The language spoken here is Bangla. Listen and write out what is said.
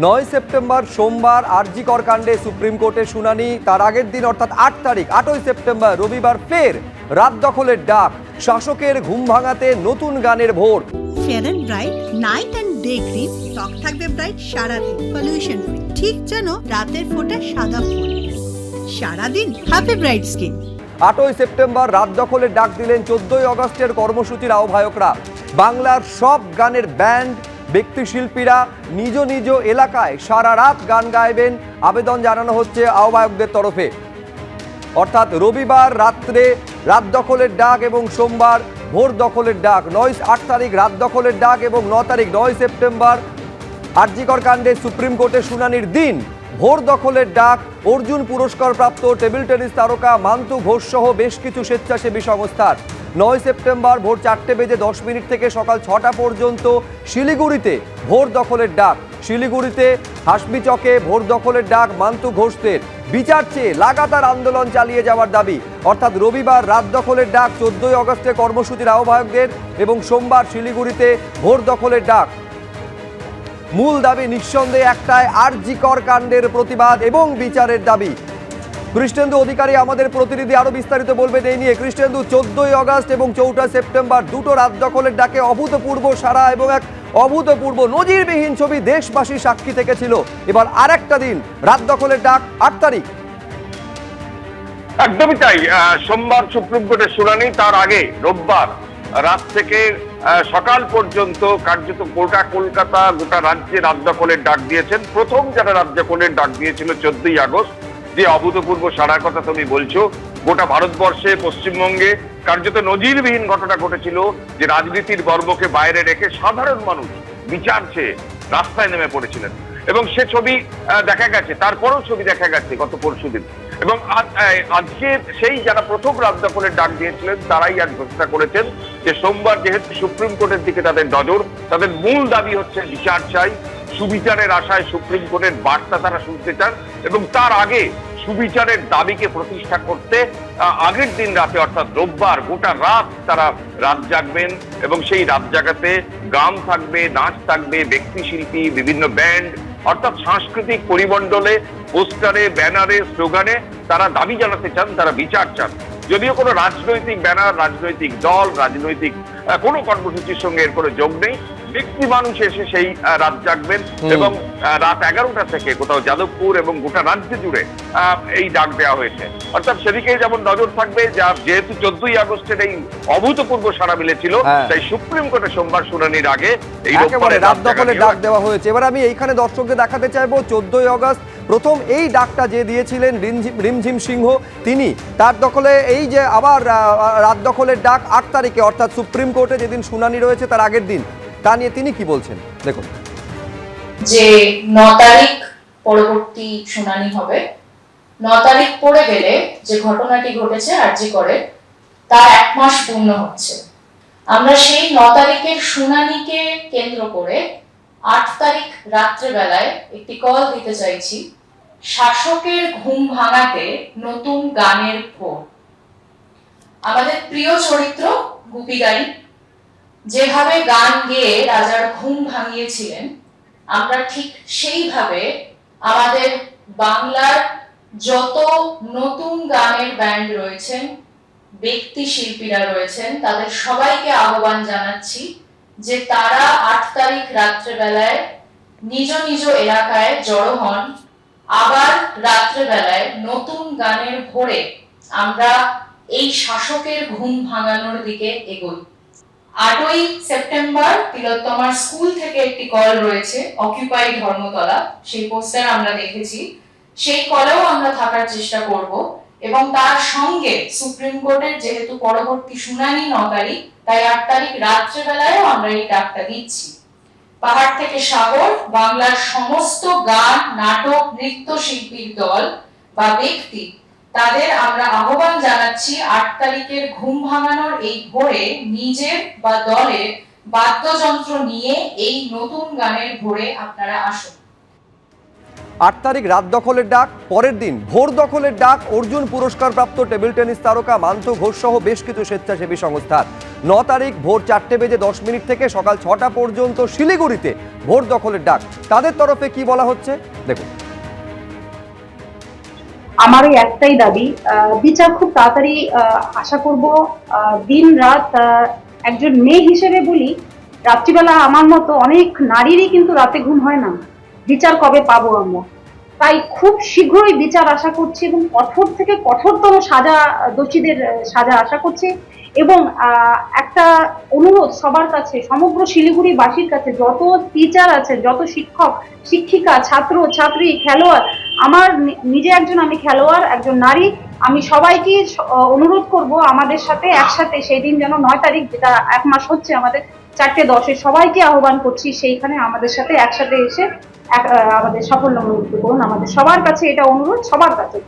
নয় সেপ্টেম্বর সোমবার আরজিকর কাণ্ডে সুপ্রিম কোর্টে শুনানি তার আগের দিন অর্থাৎ আট তারিখ আটই সেপ্টেম্বর রবিবার ফের রাত দখলের ডাক শাসকের ঘুম ভাঙাতে নতুন গানের ভোর। Fair and bright night and day cream ত্বক থাকবে ব্রাইট সারাদিন পলিউশন ফ্রি ঠিক যেন রাতের ফোটা সাদা ফুল সারাদিন হ্যাপি ব্রাইট স্কিন আটই সেপ্টেম্বর রাত দখলের ডাক দিলেন চোদ্দই আগস্টের কর্মসূচির আহ্বায়করা। বাংলার সব গানের ব্যান্ড ব্যক্তিশিল্পীরা নিজ নিজ এলাকায় সারা রাত গান গাইবেন। আবেদন জানানো হচ্ছে আহ্বায়কদের তরফে। অর্থাৎ রবিবার রাত্রে রাত দখলের ডাক এবং সোমবার ভোর দখলের ডাক। নয় আট তারিখ রাত দখলের ডাক এবং ন তারিখ নয় সেপ্টেম্বর আরজিকর কাণ্ডে সুপ্রিম কোর্টে শুনানির দিন ভোর দখলের ডাক, অর্জুন পুরস্কার প্রাপ্ত টেবিল টেনিস তারকা মান্তু ঘোষ সহ বেশ কিছু স্বেচ্ছাসেবী সংস্থার। নয় সেপ্টেম্বর ভোর চারটে বেজে দশ মিনিট থেকে সকাল ছটা পর্যন্ত শিলিগুড়িতে ভোর দখলের ডাক। শিলিগুড়িতে হাসবি চকে ভোর দখলের ডাক মান্তু ঘোষদের। বিচার চেয়ে লাগাতার আন্দোলন চালিয়ে যাওয়ার দাবি। অর্থাৎ রবিবার রাত দখলের ডাক, চোদ্দই অগস্টে কর্মসূচির আহ্বায়কদের এবং সোমবার শিলিগুড়িতে ভোর দখলের ডাক। মূল দাবি নিঃসন্দেহে একটাই আরজিকর কাণ্ডের প্রতিবাদ এবং বিচারের দাবি। কৃষ্ণেন্দু অধিকারী আমাদের প্রতিনিধি আরও বিস্তারিত বলবেন এই নিয়ে কৃষ্ণেন্দু চোদ্দই আগস্ট এবং চৌঠা সেপ্টেম্বর দুটো রাত দখলের ডাকে অভূতপূর্ব সারা এবং এক অভূতপূর্ব নজিরবিহীন ছবি দেশবাসী সাক্ষী থেকে ছিল এবার আরেকটা দিন, রাত দখলের ডাক আট তারিখ। একদমই তাই সোমবার সুপ্রিম কোর্টের শুনানি, তার আগে রোববার রাত থেকে সকাল পর্যন্ত কার্যত গোটা কলকাতা, গোটা রাজ্যে রাত দখলের ডাক দিয়েছেন। প্রথম যারা রাত ডাক দিয়েছিল চোদ্দই আগস্ট যে অভূতপূর্ব সারার কথা তুমি বলছো, গোটা ভারতবর্ষে, পশ্চিমবঙ্গে কার্যত নজিরবিহীন ঘটনা ঘটেছিল যে রাজনীতির গর্বকে বাইরে রেখে সাধারণ মানুষ বিচার চেয়ে রাস্তায় নেমে পড়েছিলেন। এবং সে ছবি দেখা গেছে, তারপরেও ছবি দেখা গেছে গত পরশুদিন এবং আজকে সেই যারা প্রথম রাত দখলের ডাক দিয়েছিলেন, তারাই আজ ঘোষণা করেছেন যে সোমবার যেহেতু সুপ্রিম কোর্টের দিকে তাদের নজর, তাদের মূল দাবি হচ্ছে বিচার চাই। সুবিচারের আশায় সুপ্রিম কোর্টের বার্তা তারা শুনতে চান এবং তার আগে সুবিচারের দাবিকে প্রতিষ্ঠা করতে আগের দিন রাতে অর্থাৎ রোববার গোটা রাত তারা রাত জাগবেন এবং সেই রাত জাগাতে গান থাকবে, নাচ থাকবে, ব্যক্তি শিল্পী, বিভিন্ন ব্যান্ড, অর্থাৎ সাংস্কৃতিক পরিমণ্ডলে, পোস্টারে, ব্যানারে, স্লোগানে তারা দাবি জানাতে চান, তারা বিচার চান। যদিও কোনো রাজনৈতিক ব্যানার, রাজনৈতিক দল, রাজনৈতিক কোনো কর্মসূচির সঙ্গে এর কোনো যোগ নেই। ব্যক্তি মানুষ এসে সেই রাত জাগবেন এবং রাত এগারোটা থেকে কোথাও যাদবপুর এবং গোটা রাজ্য জুড়ে এই ডাক দেওয়া হয়েছে। অর্থাৎ সেদিকে যেমন নজর থাকবে যা যেহেতু চোদ্দই আগস্টের এই অভূতপূর্ব সারা মিলেছিল হ্যাঁ। তাই সুপ্রিম কোর্টে সোমবার শুনানির আগে এই রাত দখলের জাগা ডাক দেওয়া হয়েছে। এবার আমি এইখানে দর্শকদের দেখাতে চাইব চোদ্দই আগস্ট প্রথম এই ডাকটা যে দিয়েছিলেন রিমঝিম সিংহ তিনি তার দখলে এই যে আবার রাত দখলের ডাক আট তারিখে অর্থাৎ সুপ্রিম কোর্টে যেদিন শুনানি রয়েছে তার আগের দিন। তা নিয়ে তিনি কি বলছেন? দেখুন। যে ন তারিখ পরবর্তী শুনানি হবে, ন তারিখ পড়ে গেলে যে ঘটনাটি ঘটেছে আরজি করে তার এক মাস পূর্ণ হচ্ছে। আমরা সেই ন তারিখের শুনানিকে কেন্দ্র করে আট তারিখ রাত্রেবেলায় একটি কল দিতে চাইছি। শাসকের ঘুম ভাঙাতে নতুন গানের ভোর। আমাদের প্রিয় চরিত্র গুপি গাইন যেভাবে গান গেয়ে রাজার ঘুম ভাঙিয়েছিলেন, আমরা ঠিক সেইভাবে আমাদের বাংলার যত নতুন গানের ব্যান্ড রয়েছেন, ব্যক্তি শিল্পীরা রয়েছেন, তাদের সবাইকে আহ্বান জানাচ্ছি যে তারা আট তারিখ রাত্রেবেলায় নিজ নিজ এলাকায় জড়ো হন। আবার রাত্রেবেলায় নতুন গানের ভোরে আমরা এই শাসকের ঘুম ভাঙানোর দিকে এগোই। আটই সেপ্টেম্বর তিলোত্তমার স্কুল থেকে একটি কল রয়েছে অকিউপাই ধর্মতলা। সেই পোস্টার আমরা দেখেছি। সেই কলেও আমরা থাকার চেষ্টা করব এবং তার সঙ্গে সুপ্রিম কোর্টের যেহেতু পরবর্তী শুনানি ন তারিখ, তাই আট তারিখ রাত্রেবেলায়ও আমরা এই ডাকটা দিচ্ছি। পাহাড় থেকে সাগর, বাংলার সমস্ত গান, নাটক, নৃত্য শিল্পীর দল বা ব্যক্তি তাদের আমরা আহ্বান জানাচ্ছি আট তারিখের ঘুম ভাঙানোর এই ভোরে নিজের বা দলের বাদ্যযন্ত্র নিয়ে এই নতুন গানের ভোরে আপনারা আসুন। আট তারিখ রাত দখলের ডাক, পরের দিন ভোর দখলের ডাক, অর্জুন পুরস্কার প্রাপ্ত টেবিল টেনিস তারকা মান্ত ঘোষ সহ বেশ কিছু স্বেচ্ছাসেবী সংস্থার। ন তারিখ ভোর চারটে বেজে দশ মিনিট থেকে সকাল ছটা পর্যন্ত শিলিগুড়িতে ভোট দখলের ডাক। তাদের তরফে কি বলা হচ্ছে? দেখুন। আমার এই একটাই দাবি বিচার খুব তাড়াতাড়ি আশা করব দিন রাত একজন মেয়ে হিসেবে বলি, রাত্রিবেলা আমার মতো অনেক নারীরই কিন্তু রাতে ঘুম হয় না। বিচার কবে পাবো আমরা? তাই খুব শীঘ্রই বিচার আশা করছি এবং কঠোর থেকে কঠোরতম সাজা, দোষীদের সাজা আশা করছি এবং একটা অনুরোধ সবার কাছে, সমগ্র শিলিগুড়ি বাসীর কাছে, যত টিচার আছে যত শিক্ষক, শিক্ষিকা, ছাত্র, ছাত্রী, খেলোয়াড়, আমার নিজে একজন আমি খেলোয়াড়, একজন নারী, আমি সবাইকে অনুরোধ করব আমাদের সাথে একসাথে সেই দিন যেন নয় তারিখ, যেটা এক মাস হচ্ছে আমাদের, চারটে দশে সবাইকে আহ্বান করছি, সেইখানে আমাদের সাথে একসাথে এসে আমাদের সাফল্য করুন আমাদের সবার কাছে এটা অনুরোধ সবার কাছে